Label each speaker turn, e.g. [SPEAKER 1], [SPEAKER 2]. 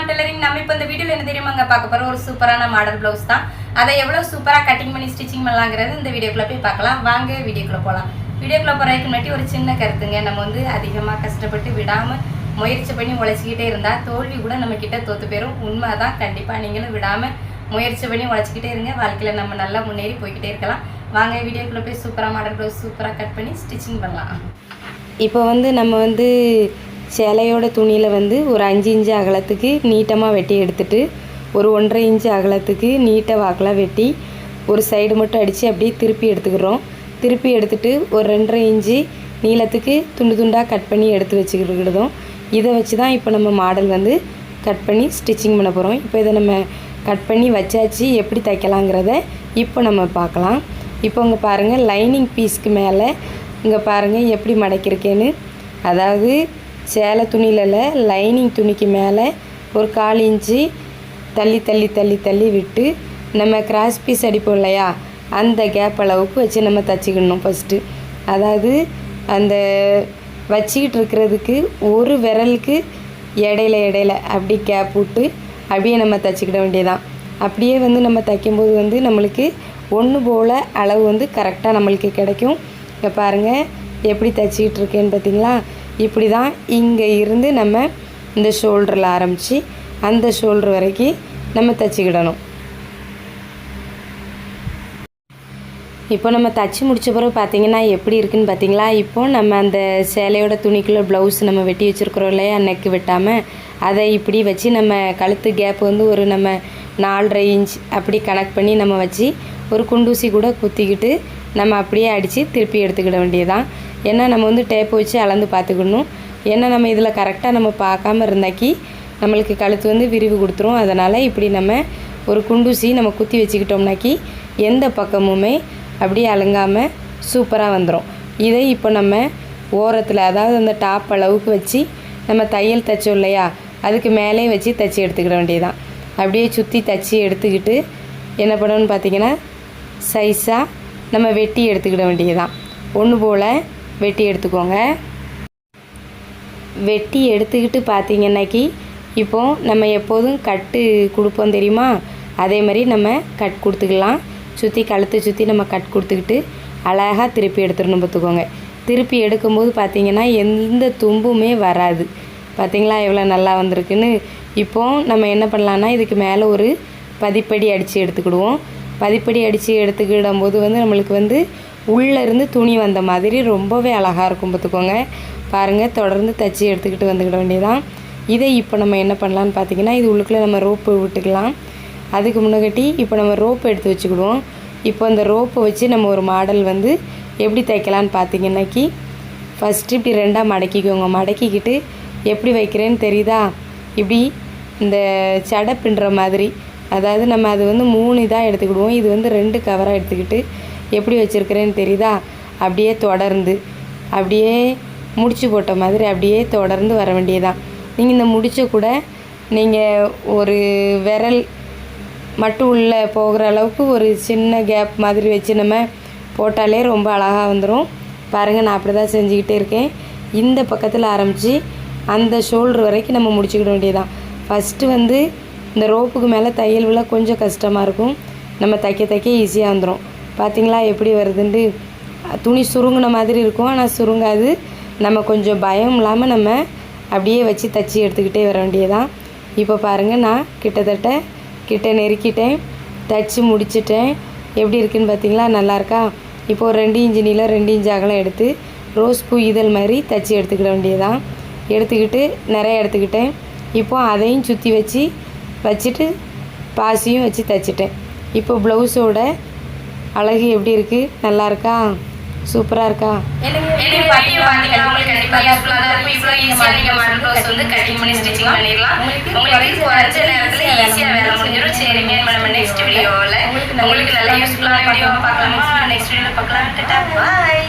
[SPEAKER 1] Ram tailoring நம்ம இப்போ இந்த வீடியோவில் என்ன தெரியுமாங்க பார்க்க போகிற ஒரு சூப்பரான மாடல் ப்ளவுஸ் தான். அதை எவ்வளோ சூப்பராக கட்டிங் பண்ணி ஸ்டிச்சிங் பண்ணலாங்கிறது இந்த வீடியோக்குள்ளே போய் பார்க்கலாம். வாங்க வீடியோக்குள்ளே போகலாம் வீடியோக்குள்ளே போகிறதுக்கு முன்னாடி ஒரு சின்ன கருத்துங்க. நம்ம வந்து அதிகமாக கஷ்டப்பட்டு விடாமல் முயற்சி பண்ணி உழைச்சிக்கிட்டே இருந்தால் தோல்வி கூட நம்ம கிட்ட தோத்து போயிடும் உண்மை தான் கண்டிப்பாக நீங்களும் விடாமல் முயற்சி பண்ணி உழைச்சிக்கிட்டே இருங்க. வாழ்க்கையில் நம்ம நல்லா முன்னேறி போய்கிட்டே இருக்கலாம். வாங்க வீடியோக்குள்ளே போய் சூப்பராக மாடல் ப்ளவுஸ் சூப்பராக கட் பண்ணி ஸ்டிச்சிங் பண்ணலாம்.
[SPEAKER 2] இப்போ வந்து நம்ம வந்து சேலையோட துணியில் வந்து ஒரு அஞ்சு இன்ச்சு அகலத்துக்கு நீட்டமாக வெட்டி எடுத்துட்டு ஒரு ஒன்றரை இன்ச்சு அகலத்துக்கு நீட்டை வாக்கில் வெட்டி ஒரு சைடு மட்டும் அடித்து அப்படியே திருப்பி எடுத்துக்கிறோம். திருப்பி எடுத்துட்டு ஒரு ரெண்டரை இன்ச்சு நீளத்துக்கு துண்டு துண்டாக கட் பண்ணி எடுத்து வச்சுக்கிட்டுக்கிட்டதும் இதை வச்சு தான் இப்போ நம்ம மாடல் வந்து கட் பண்ணி ஸ்டிச்சிங் பண்ண போகிறோம் இப்போ இதை நம்ம கட் பண்ணி வச்சாச்சு எப்படி தைக்கலாங்கிறத இப்போ நம்ம பார்க்கலாம். இப்போ இங்கே பாருங்கள் லைனிங் பீஸ்க்கு மேலே இங்கே பாருங்கள் எப்படி மடக்கியிருக்கேன்னு. அதாவது சேலை துணியில் லைனிங் துணிக்கு மேலே ஒரு கால் இன்ச்சு தள்ளி தள்ளி தள்ளி தள்ளி விட்டு நம்ம கிராஸ் பீஸ் அடிப்போம் இல்லையா அந்த கேப் அளவுக்கு வச்சு நம்ம தச்சுக்கணும் ஃபஸ்ட்டு அதாவது அந்த வச்சுக்கிட்டு இருக்கிறதுக்கு ஒரு விரலுக்கு இடையில இடையில அப்படி கேப் விட்டு அப்படியே நம்ம தச்சுக்கிட வேண்டியதான் அப்படியே வந்து நம்ம தைக்கும்போது வந்து நம்மளுக்கு ஒன்று போல் அளவு வந்து கரெக்டாக நம்மளுக்கு கிடைக்கும். இங்கே பாருங்கள் எப்படி தைச்சிக்கிட்டு இருக்கேன்னு பார்த்தீங்களா? இப்படி தான் இங்கே இருந்து நம்ம இந்த ஷோல்டரில் ஆரம்பித்து அந்த ஷோல்டர் வரைக்கும் நம்ம தைச்சிக்கிடணும். இப்போ நம்ம தச்சு முடித்த பிறகு பார்த்தீங்கன்னா எப்படி இருக்குன்னு பார்த்தீங்களா இப்போ நம்ம அந்த சேலையோட துணிக்குள்ள ப்ளவுஸ் நம்ம வெட்டி வச்சுருக்குறோம் இல்லையா? நெக்கு வெட்டாமல் அதை இப்படி வச்சு நம்ம கழுத்து கேப் வந்து ஒரு நம்ம நாலரை இன்ச் அப்படி கனெக்ட் பண்ணி நம்ம வச்சு ஒரு குண்டூசி கூட குத்திக்கிட்டு நம்ம அப்படியே அடித்து திருப்பி எடுத்துக்கிட வேண்டியதான் ஏன்னா நம்ம வந்து டேப் வச்சு அளந்து பார்த்துக்கணும். ஏன்னா நம்ம இதில் கரெக்டாக நம்ம பார்க்காம இருந்தாக்கி நம்மளுக்கு கழுத்து வந்து விரிவு கொடுத்துரும். அதனால் இப்படி நம்ம ஒரு குண்டூசி நம்ம குத்தி வச்சுக்கிட்டோம்னாக்கி எந்த பக்கமுமே அப்படியே அலங்காமல் சூப்பராக வந்துடும் இதை இப்போ நம்ம ஓரத்தில் அதாவது அந்த டாப் அளவுக்கு வச்சு நம்ம தையல் தைச்சோம் இல்லையா? அதுக்கு மேலே வச்சு தைச்சி எடுத்துக்கிட வேண்டியதான் அப்படியே சுற்றி தைச்சி எடுத்துக்கிட்டு என்ன பண்ணணும்னு பார்த்தீங்கன்னா சைஸாக நம்ம வெட்டி எடுத்துக்கிட வேண்டியதான் ஒன்று போல் வெட்டி எடுத்துக்கோங்க. வெட்டி எடுத்துக்கிட்டு பார்த்தீங்கன்னாக்கி இப்போ நம்ம எப்போதும் கட்டு கொடுப்போம் தெரியுமா? அதே மாதிரி நம்ம கட் கொடுத்துக்கலாம். சுற்றி கழுத்தை சுற்றி நம்ம கட் கொடுத்துக்கிட்டு அழகாக திருப்பி எடுத்துடணும் பார்த்துக்கோங்க. திருப்பி எடுக்கும்போது பார்த்தீங்கன்னா எந்த தும்புமே வராது. பார்த்தீங்களா? எவ்வளோ நல்லா வந்திருக்குன்னு. இப்போ நம்ம என்ன பண்ணலான்னா இதுக்கு மேலே ஒரு பதிப்படி அடித்து எடுத்துக்கிடுவோம். பதிப்படி அடித்து எடுத்துக்கிடும் போது வந்து நம்மளுக்கு வந்து உள்ளே இருந்து துணி வந்த மாதிரி ரொம்பவே அழகாக இருக்கும் பார்த்துக்கோங்க. பாருங்கள் தொடர்ந்து தச்சு எடுத்துக்கிட்டு வந்துக்கிட வேண்டியதான் இதை இப்போ நம்ம என்ன பண்ணலான்னு பார்த்தீங்கன்னா இது உள்ளுக்குள்ளே நம்ம ரோப்பு விட்டுக்கலாம். அதுக்கு முன்னாடி இப்போ நம்ம ரோப்பு எடுத்து வச்சுக்கிடுவோம். இப்போ அந்த ரோப்பை வச்சு நம்ம ஒரு மாடல் வந்து எப்படி தைக்கலான்னு பார்த்தீங்கன்னாக்கி ஃபஸ்ட்டு இப்படி ரெண்டாக மடக்கிக்கோங்க. மடக்கிக்கிட்டு எப்படி வைக்கிறேன்னு தெரியுதா? இப்படி இந்த சடை பின்னுற மாதிரி. அதாவது நம்ம அது வந்து மூணு இதாக எடுத்துக்கிடுவோம். இது வந்து ரெண்டு கவராக எடுத்துக்கிட்டு எப்படி வச்சுருக்கிறேன்னு தெரியுதா? அப்படியே தொடர்ந்து அப்படியே முடிச்சு போட்ட மாதிரி அப்படியே தொடர்ந்து வர வேண்டியதான் நீங்கள் இந்த முடிச்ச கூட நீங்கள் ஒரு விரல் மட்டும் உள்ளே போகிற அளவுக்கு ஒரு சின்ன கேப் மாதிரி வச்சு நம்ம போட்டாலே ரொம்ப அழகாக வந்துடும் பாருங்கள் நான் அப்படி தான் செஞ்சுக்கிட்டே இருக்கேன். இந்த பக்கத்தில் ஆரம்பித்து அந்த ஷோல்டர் வரைக்கும் நம்ம முடிச்சுக்கிட வேண்டியதான் ஃபஸ்ட்டு வந்து இந்த ரோப்புக்கு மேலே தையல் விழ கொஞ்சம் கஷ்டமாக இருக்கும். நம்ம தைக்க தைக்க ஈஸியாக வந்துடும் பார்த்தீங்களா எப்படி வருதுன்ட்டு துணி சுருங்கின மாதிரி இருக்கும். ஆனால் சுருங்காது. நம்ம கொஞ்சம் பயம் இல்லாமல் நம்ம அப்படியே வச்சு தச்சு எடுத்துக்கிட்டே வர வேண்டியதான் இப்போ பாருங்கள் நான் கிட்டத்தட்ட கிட்ட நெருக்கிட்டேன். தச்சு முடிச்சிட்டேன். எப்படி இருக்குன்னு பார்த்தீங்களா நல்லாயிருக்கா இப்போது இப்போ ஒரு ரெண்டு இன்ச்சு நீளம் ரெண்டு இன்ச்சு அகலம் எடுத்து ரோஸ் பூ இதழ் மாதிரி தச்சு எடுத்துக்கிட வேண்டியதான் எடுத்துக்கிட்டு நிறைய எடுத்துக்கிட்டேன். இப்போ அதையும் சுற்றி வச்சு வச்சுட்டு பாசியும் வச்சு தைச்சிட்டேன். இப்போ ப்ளவுஸோட அழகு எப்படி இருக்குது நல்லா இருக்கா? சூப்பராக இருக்கா?
[SPEAKER 1] உங்களுக்கு நல்ல யூஸ்ஃபுல்லான பார்க்கலாமா? நெக்ஸ்ட் பார்க்கலாம்